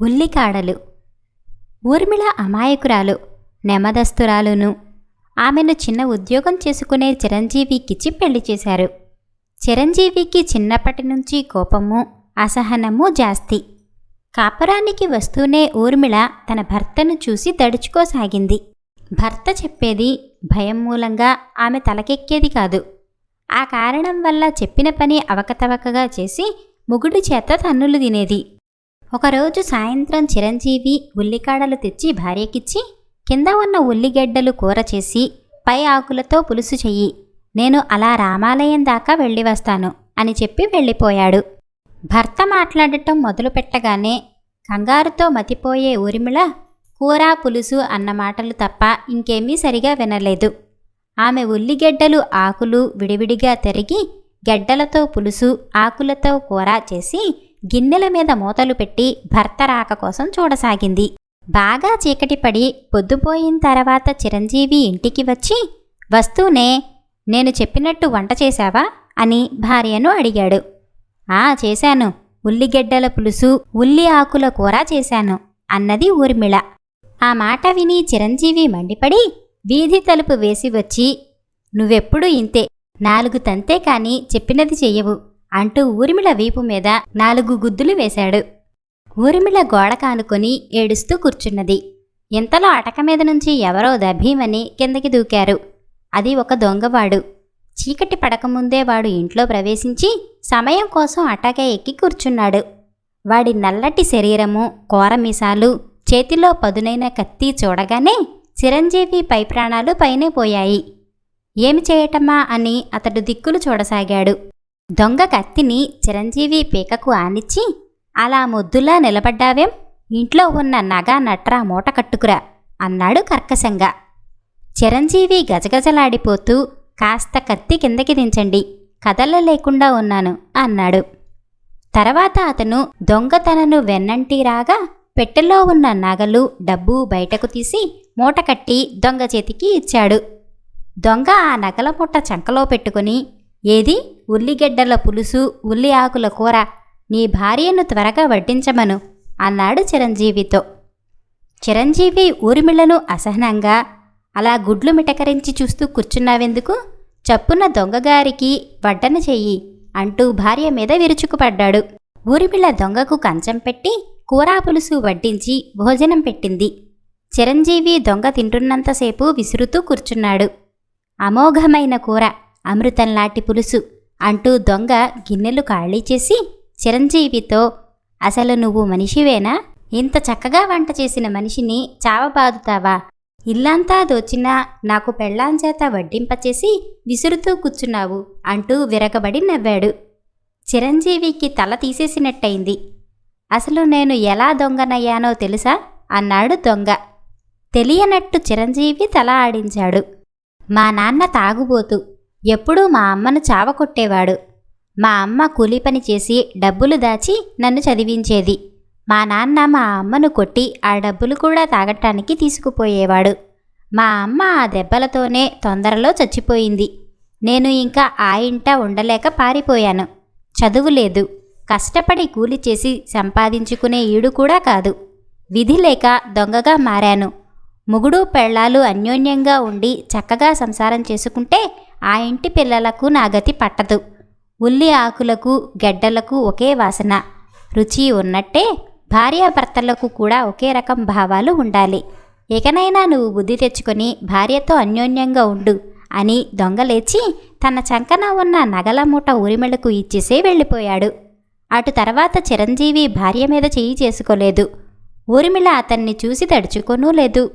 ఉల్లికాడలు. ఊర్మిళ అమాయకురాలు నెమదస్తురాలును. ఆమెను చిన్న ఉద్యోగం చేసుకునే చిరంజీవికిచ్చి పెళ్ళి చేశారు. చిరంజీవికి చిన్నప్పటి నుంచి కోపము అసహనము జాస్తి. కాపురానికి వస్తూనే ఊర్మిళ తన భర్తను చూసి దడుచుకోసాగింది భర్త చెప్పేది భయం మూలంగా ఆమె తలకెక్కేది కాదు. ఆ కారణం వల్ల చెప్పిన పని అవకతవకగా చేసి ముగుడు చేత తన్నులు తినేది. ఒకరోజు సాయంత్రం చిరంజీవి ఉల్లికాడలు తెచ్చి భార్యకిచ్చి కింద ఉన్న ఉల్లిగడ్డలు కూర చేసి పై ఆకులతో పులుసు చెయ్యి. నేను అలా రామాలయం దాకా వెళ్ళి వస్తాను అని చెప్పి వెళ్ళిపోయాడు. భర్త మాట్లాడటం మొదలుపెట్టగానే కంగారుతో మతిపోయే ఊరిమిళ కూర పులుసు అన్న మాటలు తప్ప ఇంకేమీ సరిగా వినలేదు. ఆమె ఉల్లిగడ్డలు ఆకులు విడివిడిగా తరిగి గడ్డలతో పులుసు ఆకులతో కూర చేసి గిన్నెల మీద మూతలు పెట్టి భర్త రాక కోసం చూడసాగింది. బాగా చీకటి పడి పొద్దుపోయిన తర్వాత చిరంజీవి ఇంటికి వచ్చి వస్తూనే నేను చెప్పినట్టు వంట చేశావా? అని భార్యను అడిగాడు. ఆ చేశాను. ఉల్లిగడ్డల పులుసు ఉల్లి ఆకుల కూర చేశాను అన్నది ఊర్మిళ. ఆ మాట విని చిరంజీవి మండిపడి వీధి తలుపు వేసి వచ్చి నువ్వెప్పుడు ఇంతే. నాలుగు తంతే కాని చెప్పినది చెయ్యవు. అంటూ ఊర్మిళ వీపు మీద నాలుగు గుద్దులు వేశాడు. ఊర్మిళ గోడ కానుకొని ఏడుస్తూ కూర్చున్నది. ఇంతలో అటక మీద నుంచి ఎవరో దభీమని కిందకి దూకారు. అది ఒక దొంగవాడు. చీకటి పడకముందే వాడు ఇంట్లో ప్రవేశించి సమయం కోసం అటక ఎక్కి కూర్చున్నాడు. వాడి నల్లటి శరీరము కోరమీసాలు చేతిలో పదునైన కత్తి చూడగానే చిరంజీవి పై ప్రాణాలు పైనే పోయాయి. ఏమి చేయటమా అని అతడు దిక్కులు చూడసాగాడు. దొంగ కత్తిని చిరంజీవి పీకకు ఆనిచ్చి అలా మొద్దులా నిలబడ్డావేం? ఇంట్లో ఉన్న నగ నట్రా మూట కట్టుకురా అన్నాడు కర్కశంగా. చిరంజీవి గజగజలాడిపోతూ కాస్త కత్తి కిందకి దించండి కదల లేకుండా ఉన్నాను అన్నాడు. తర్వాత అతను దొంగతనను వెన్నంటి రాగా పెట్టెలో ఉన్న నగలు డబ్బు బయటకు తీసి మూట కట్టి దొంగ చేతికి ఇచ్చాడు. దొంగ ఆ నగల మూట చంకలో పెట్టుకుని ఏది? ఉల్లిగడ్డల పులుసు ఉల్లి ఆకుల కూర. నీ భార్యను త్వరగా వడ్డించమను అన్నాడు చిరంజీవితో. చిరంజీవి ఊరిమిళ్ళను అసహనంగా అలా గుడ్లు మిటకరించి చూస్తూ కూర్చున్నావెందుకు? చప్పున దొంగగారికి వడ్డన చెయ్యి అంటూ భార్య మీద విరుచుకుపడ్డాడు. ఊరిమిళ్ళ దొంగకు కంచం పెట్టి కూరా పులుసు వడ్డించి భోజనం పెట్టింది. చిరంజీవి దొంగ తింటున్నంతసేపు విసురుతూ కూర్చున్నాడు. అమోఘమైన కూర. అమృతంలాంటి పులుసు అంటూ దొంగ గిన్నెలు ఖాళీ చేసి చిరంజీవితో అసలు నువ్వు మనిషివేనా? ఇంత చక్కగా వంట చేసిన మనిషిని చావబాదుతావా? ఇల్లంతా దోచినా నాకు పెళ్ళాంచేత వడ్డింపచేసి విసురుతూ కూర్చున్నావు అంటూ విరగబడి నవ్వాడు. చిరంజీవికి తల తీసేసినట్టయింది. అసలు నేను ఎలా దొంగనయ్యానో తెలుసా? అన్నాడు దొంగ. తెలియనట్టు చిరంజీవి తల ఆడించాడు. మా నాన్న తాగుబోతు ఎప్పుడూ మా అమ్మను చావకొట్టేవాడు మా అమ్మ కూలి పని చేసి డబ్బులు దాచి నన్ను చదివించేది. మా నాన్న మా అమ్మను కొట్టి ఆ డబ్బులు కూడా తాగటానికి తీసుకుపోయేవాడు. మా అమ్మ ఆ దెబ్బలతోనే తొందరలో చచ్చిపోయింది. నేను ఇంకా ఆ ఇంట ఉండలేక పారిపోయాను. చదువు లేదు. కష్టపడి కూలి చేసి సంపాదించుకునే ఈడు కూడా కాదు. విధి లేక దొంగగా మారాను. ముగుడు పెళ్ళాలు అన్యోన్యంగా ఉండి చక్కగా సంసారం చేసుకుంటే ఆ ఇంటి పిల్లలకు నా గతి పట్టదు. ఉల్లి ఆకులకు గెడ్డలకు ఒకే వాసన. రుచి ఉన్నట్టే భార్యాభర్తలకు కూడా ఒకే రకం భావాలు ఉండాలి. ఇకనైనా నువ్వు బుద్ధి తెచ్చుకొని భార్యతో అన్యోన్యంగా ఉండు అని దొంగలేచి తన చంకన ఉన్న నగల మూట ఉరిమెళకు ఇచ్చేసే వెళ్ళిపోయాడు. అటు తర్వాత చిరంజీవి భార్య మీద చెయ్యి చేసుకోలేదు. ఊరిమిళ అతన్ని చూసి తడుచుకోనూ లేదు.